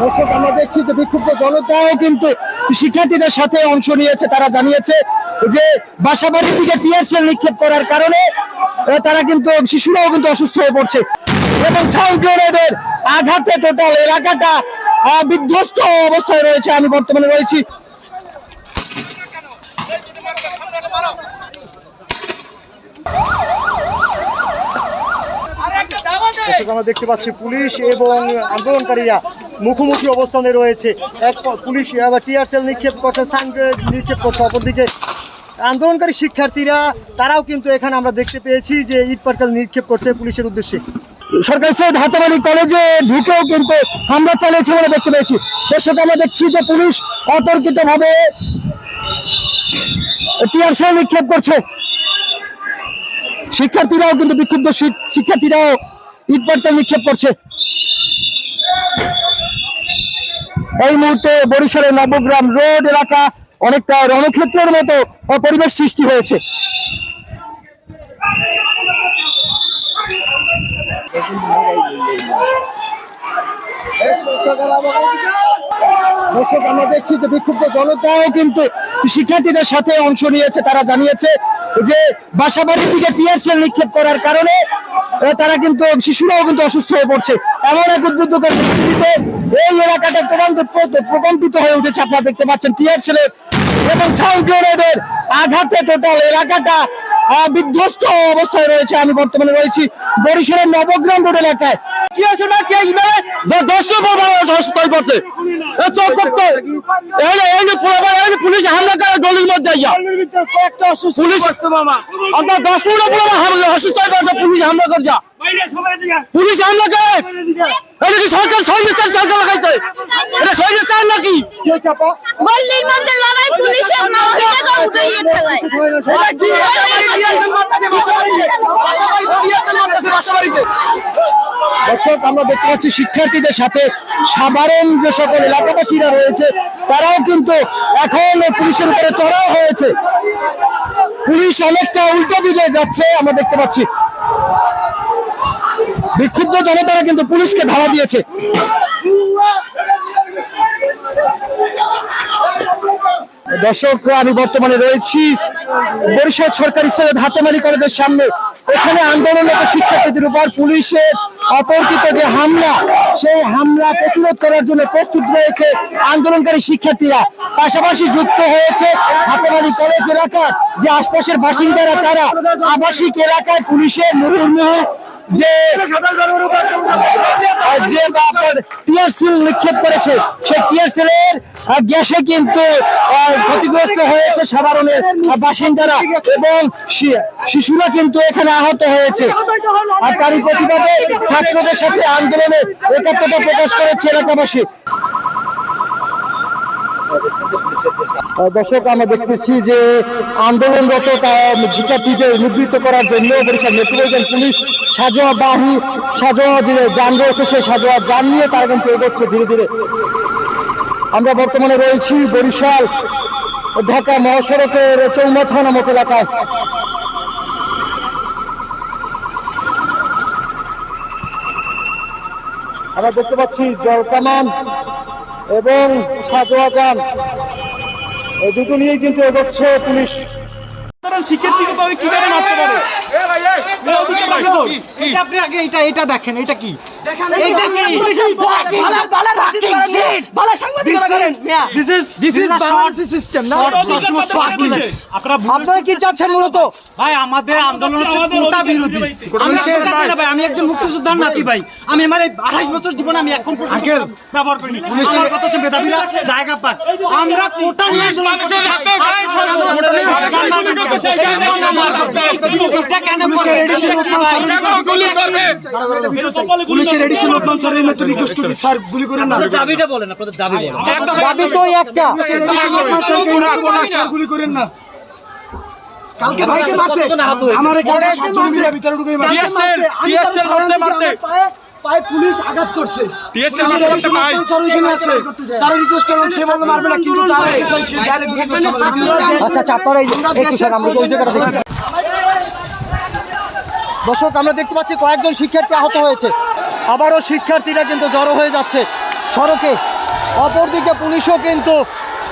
দর্শক আমরা দেখছি যে বিক্ষুব্ধ জনতাও কিন্তু শিক্ষার্থীদের সাথে অংশ নিয়েছে। তারা জানিয়েছে যে বাসাবাড়ির দিকে টিয়ারশেল নিক্ষেপ করার কারণে তারা কিন্তু শিশুরাও কিন্তু অসুস্থ হয়ে পড়ছে। এবং সাউন্ড গ্রেনেডের আঘাতে টোটাল এলাকাটা বিধ্বস্ত অবস্থায় রয়েছে। আমি বর্তমানে রয়েছি। দর্শক আমরা দেখতে পাচ্ছি পুলিশ এবং আন্দোলনকারীরা মুখোমুখি অবস্থানে রয়েছে। এক পুলিশ আবার টিয়ার সেল নিক্ষেপ করছে সানগ্রেড নিক্ষেপ করছে। অপরদিকে আন্দোলনকারী শিক্ষার্থীরা, তারাও কিন্তু এখানে আমরা দেখতে পেয়েছি যে ইট পাটকেল নিক্ষেপ করছে পুলিশের উদ্দেশ্যে। সরকারি সৈয়দ হাতাবাড়ি কলেজে ঢুকেও কিন্তু হামলা চালিয়েছে বলে দেখতে পেয়েছি। দর্শক, আমরা দেখছি যে পুলিশ অতর্কিত ভাবে টিয়ার সেল নিক্ষেপ করছে। শিক্ষার্থীরাও কিন্তু বিক্ষুব্ধ শিক্ষার্থীরাও ইট পাটকেল নিক্ষেপ করছে। এই মুহূর্তে বরিশালের নবগ্রাম রোড এলাকা অনেকটা রণক্ষেত্রের মতো পরিবেশ সৃষ্টি হয়েছে। কিন্তু সাথে অংশ নিয়েছে। তারা জানিয়েছে যে বাসাবাড়ির দিকে টিয়ারশেল নিক্ষেপ করার কারণে, তারা কিন্তু, শিশুরাও কিন্তু অসুস্থ হয়ে পড়ছে। এমন এক পরিস্থিতিতে এই এলাকাটা প্রকম্পিত হয়ে উঠেছে, আপনারা দেখতে পাচ্ছেন টিয়ার ছেলে এবং সাউন্ড গ্রেনেডের আঘাতে টোটাল এলাকাটা বিধ্বস্ত অবস্থায় রয়েছে। আমি বর্তমানে রয়েছি বরিশালের নবগ্রাম রোড এলাকায়। কি আছে না? কে বড় হয়ে পড়ছে। পুলিশ হামলা করে গলির মধ্যে পুলিশ অন্তত দশ মিনিট হামলা অসুস্থ হয়ে পুলিশ হামলা করে যা পুলিশ হামলা করে এটা কি সরকার চার সরকার লাগাইছে এটা সৈন্য চার নাকি গল্লির মধ্যে লড়াই পুলিশের না উঠাইয়ে ফেলায় দর্শক, আমরা দেখতে পাচ্ছি শিক্ষার্থীদের সাথে সাধারণ যে সকল এলাকাবাসীরা রয়েছে, তারাও কিন্তু এখন পুলিশের উপরে চড়াও হয়েছে। পুলিশ অনেকটা উল্টো দিকে যাচ্ছে, আমরা দেখতে পাচ্ছি। বিক্ষুব্ধ জনতারা কিন্তু পুলিশকে ধাওয়া দিয়েছে। দর্শক আমি বর্তমানে রয়েছি বরিশাল সরকারি সৈয়দ হাতেমারি কলেজের সামনে। এখানে আন্দোলনরত শিক্ষার্থীদের উপর পুলিশের অতর্কিত যে হামলা সেই হামলা প্রতিরোধ করার জন্য প্রস্তুত রয়েছে আন্দোলনকারী শিক্ষার্থীরা। পাশাপাশি যুক্ত হয়েছে হাতেবাড়ি কলেজ এলাকার যে আশপাশের বাসিন্দারা তারা আবাসিক এলাকায় পুলিশের মুহুর্মুহু যে টিয়ার সিল নিক্ষেপ করেছে সেই টিয়ার সিলের গ্যাসে কিন্তু ক্ষতিগ্রস্ত হয়েছে সাধারণের বাসিন্দারা এবং শিশুরা কিন্তু এখানে আহত হয়েছে। আর তারই প্রতিবাদে ছাত্রদের সাথে আন্দোলনে একাত্মতা প্রকাশ করেছে এলাকাবাসী। দর্শক, আমরা দেখতেছি যে আন্দোলনরত শিক্ষার্থীদের নিবৃত্ত করার জন্য বরিশাল মেট্রোপলিটন পুলিশ সাজোয়া বাহু সাজোয়া যে যান রয়েছে, সেই সাজোয়া যান নিয়ে তারা কিন্তু এগোচ্ছে ধীরে ধীরে। আমরা বর্তমানে রয়েছি বরিশাল ঢাকা মহাসড়কের চৌমা থানা নামক এলাকায়। আমরা দেখতে পাচ্ছি জলকামান এবং সাজোয়া যান এই দুটো নিয়েই কিন্তু এগোচ্ছে পুলিশ। সাধারণ শিক্ষার্থীকে পাবে কীভাবে মারতে পারে? এটা আপনি আগে এটা এটা দেখেন এটা কি? এটা কি বালার বালার হাকিং শিট বালার সাংবাদিকতা করেন this is this is short system না আপনারা আপনারা কি চাচ্ছেন মূলত ভাই আমাদের আন্দোলন হচ্ছে কোটা বিরোধী ভাই, আমি একজন মুক্তিযোদ্ধার নাতি ভাই আমি আমার এই আঠাশ বছর জীবনে আমি এখন পর্যন্ত ব্যবহার করিনি আমার কথা হচ্ছে মেধাবীরা জায়গা পাক আমরা কোটা নিয়ে আন্দোলন পুলিশের এডিসি লোকমান স্যারের পুলিশের এডিসি লোকমান স্যারের মতো রিকোয়েস্ট করছি স্যার গুলি করেন না। দাবিটা বলেন আপনাদের দাবি বলেন। দাবি তো একটা। লোকমান স্যার গুলি করেন না। কালকে ভাইকে মারছে। আমার এখানে সাতজন মিলে ভিতরে ঢুকে মারছে। আমি তার সামনে পায়ে পায়ে পুলিশ আঘাত করছে। পুলিশের এডিসি লোকমান স্যার ওইখানে আছে। তারা রিকোয়েস্ট করলাম সে বলতে মারবে না কিন্তু তারা এসে সে ডাইরেক্ট গুলি করছে। আচ্ছা আচ্ছা আপনারা এই- স্যার আমরা ওই জায়গাটা দেখি দর্শক আমরা দেখতে পাচ্ছি কয়েকজন শিক্ষার্থী আহত হয়েছে। আবারও শিক্ষার্থীরা কিন্তু জড়ো হয়ে যাচ্ছে। সড়কে অপরদিকে পুলিশও কিন্তু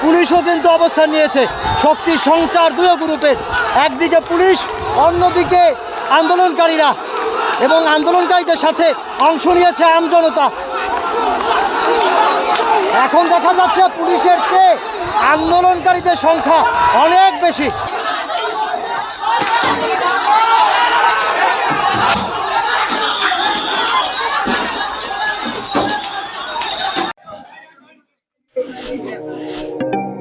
পুলিশও কিন্তু অবস্থান নিয়েছে। শক্তি সঞ্চার দুই গ্রুপের একদিকে পুলিশ, অন্যদিকে আন্দোলনকারীরা। এবং আন্দোলনকারীদের সাথে অংশ নিয়েছে আমজনতা এখন দেখা যাচ্ছে পুলিশের চেয়ে আন্দোলনকারীদের সংখ্যা অনেক বেশি। はあ。